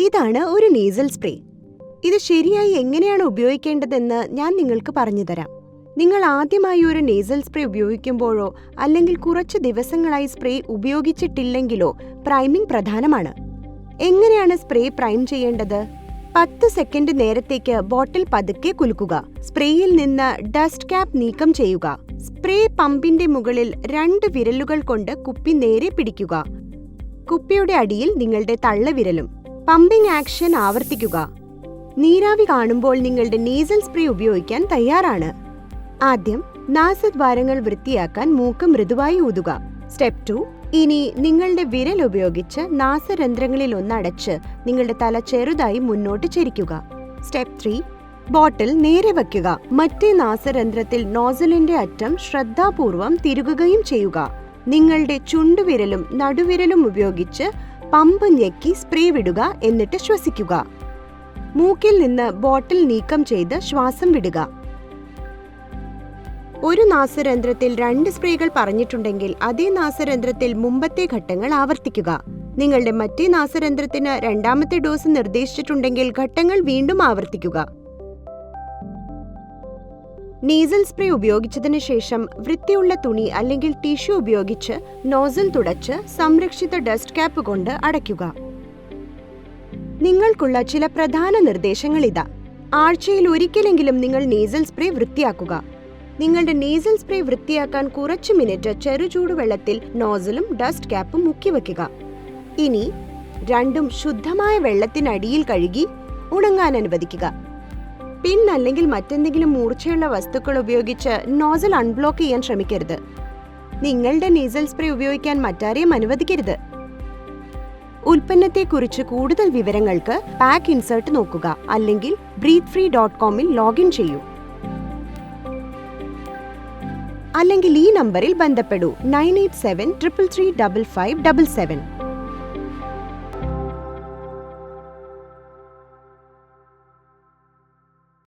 ഇതാണ് ഒരു nasal spray. ഇത് ശരിയായി എങ്ങനെയാണ് ഉപയോഗിക്കേണ്ടതെന്ന് ഞാൻ നിങ്ങൾക്ക് പറഞ്ഞുതരാം നിങ്ങൾ ആദ്യമായി ഒരു നേസൽ സ്പ്രേ ഉപയോഗിക്കുമ്പോഴോ അല്ലെങ്കിൽ കുറച്ച് ദിവസങ്ങളായി സ്പ്രേ ഉപയോഗിച്ചിട്ടില്ലെങ്കിലോ പ്രൈമിംഗ് പ്രധാനമാണ്. എങ്ങനെയാണ് സ്പ്രേ പ്രൈം ചെയ്യേണ്ടത്? പത്ത് സെക്കൻഡ് നേരത്തേക്ക് ബോട്ടിൽ പതുക്കെ കുലുക്കുക. സ്പ്രേയിൽ നിന്ന് ഡസ്റ്റ് ക്യാപ്പ് നീക്കം ചെയ്യുക. സ്പ്രേ പമ്പിന്റെ മുകളിൽ രണ്ട് വിരലുകൾ കൊണ്ട് കുപ്പി നേരെ പിടിക്കുക. കുപ്പിയുടെ അടിയിൽ നിങ്ങളുടെ തള്ളവിരലും. പമ്പിംഗ് ആക്ഷൻ ആവർത്തിക്കുക. നീരാവി കാണുമ്പോൾ നിങ്ങളുടെ നേസൽ സ്പ്രേ ഉപയോഗിക്കാൻ തയ്യാറാണ്. ആദ്യം നാസദ്വാരങ്ങൾ വൃത്തിയാക്കാൻ മൂക്ക് മൃദുവായി ഊതുക. സ്റ്റെപ്പ് ടു ഇനി നിങ്ങളുടെ വിരൽ ഉപയോഗിച്ച് നാസരന്ധ്രങ്ങളിൽ ഒന്നടച്ച് നിങ്ങളുടെ തല ചെറുതായി മുന്നോട്ട് ചരിക്കുക. സ്റ്റെപ്പ് ത്രീ ബോട്ടിൽ നേരെ വയ്ക്കുക. മറ്റേ നാസരന്ധ്രത്തിൽ നോസലിന്റെ അറ്റം ശ്രദ്ധാപൂർവം തിരുകുകയും ചെയ്യുക. നിങ്ങളുടെ ചുണ്ടുവിരലും നടുവിരലും ഉപയോഗിച്ച് പമ്പ് ഞെക്കി സ്പ്രേ വിടുക എന്നിട്ട് ശ്വസിക്കുക. മൂക്കിൽ നിന്ന് ബോട്ടിൽ നീക്കം ചെയ്ത് ശ്വാസം വിടുക. ഒരു നാസരന്ധ്രത്തിൽ രണ്ട് സ്പ്രേകൾ പറഞ്ഞിട്ടുണ്ടെങ്കിൽ അതേ നാസരന്ധ്രത്തിൽ മുമ്പത്തെ ഘട്ടങ്ങൾ ആവർത്തിക്കുക. നിങ്ങളുടെ മറ്റേ നാസരന്ധ്രത്തിന് രണ്ടാമത്തെ ഡോസ് നിർദ്ദേശിച്ചിട്ടുണ്ടെങ്കിൽ ഘട്ടങ്ങൾ വീണ്ടും ആവർത്തിക്കുക. നീസൽ സ്പ്രേ ഉപയോഗിച്ചതിന് ശേഷം വൃത്തിയുള്ള തുണി അല്ലെങ്കിൽ ടിഷ്യൂ ഉപയോഗിച്ച് നോസൽ തുടച്ച് സംരക്ഷിത ഡസ്റ്റ് ക്യാപ്പ് കൊണ്ട് അടയ്ക്കുക. നിങ്ങൾക്കുള്ള ചില പ്രധാന നിർദ്ദേശങ്ങൾ ഇതാ. ആഴ്ചയിൽ ഒരിക്കലെങ്കിലും നിങ്ങൾ നീസൽ സ്പ്രേ വൃത്തിയാക്കുക. നിങ്ങളുടെ നീസൽ സ്പ്രേ വൃത്തിയാക്കാൻ കുറച്ച് മിനിറ്റ് ചെറുചൂടുവെള്ളത്തിൽ നോസലും ഡസ്റ്റ് ക്യാപ്പും മുക്കി വെക്കുക. ഇനി രണ്ടും ശുദ്ധമായ വെള്ളത്തിനടിയിൽ കഴുകി ഉണങ്ങാൻ അനുവദിക്കുക. പിൻ അല്ലെങ്കിൽ മറ്റെന്തെങ്കിലും മൂർച്ചയുള്ള വസ്തുക്കൾ ഉപയോഗിച്ച് നോസൽ അൺബ്ലോക്ക് ചെയ്യാൻ ശ്രമിക്കരുത്. നിങ്ങളുടെ നീസൽ സ്പ്രേ ഉപയോഗിക്കാൻ മറ്റാരെയും അനുവദിക്കരുത്. ഉൽപ്പന്നത്തെക്കുറിച്ച് കൂടുതൽ വിവരങ്ങൾക്ക് പാക്ക് ഇൻസേർട്ട് നോക്കുക അല്ലെങ്കിൽ ബ്രീത്ത് ഫ്രീ ഡോട്ട് കോമിൽ ലോഗിൻ ചെയ്യൂ. അല്ലെങ്കിൽ ഈ നമ്പറിൽ ബന്ധപ്പെടൂ nine eight seven triple three double five double seven.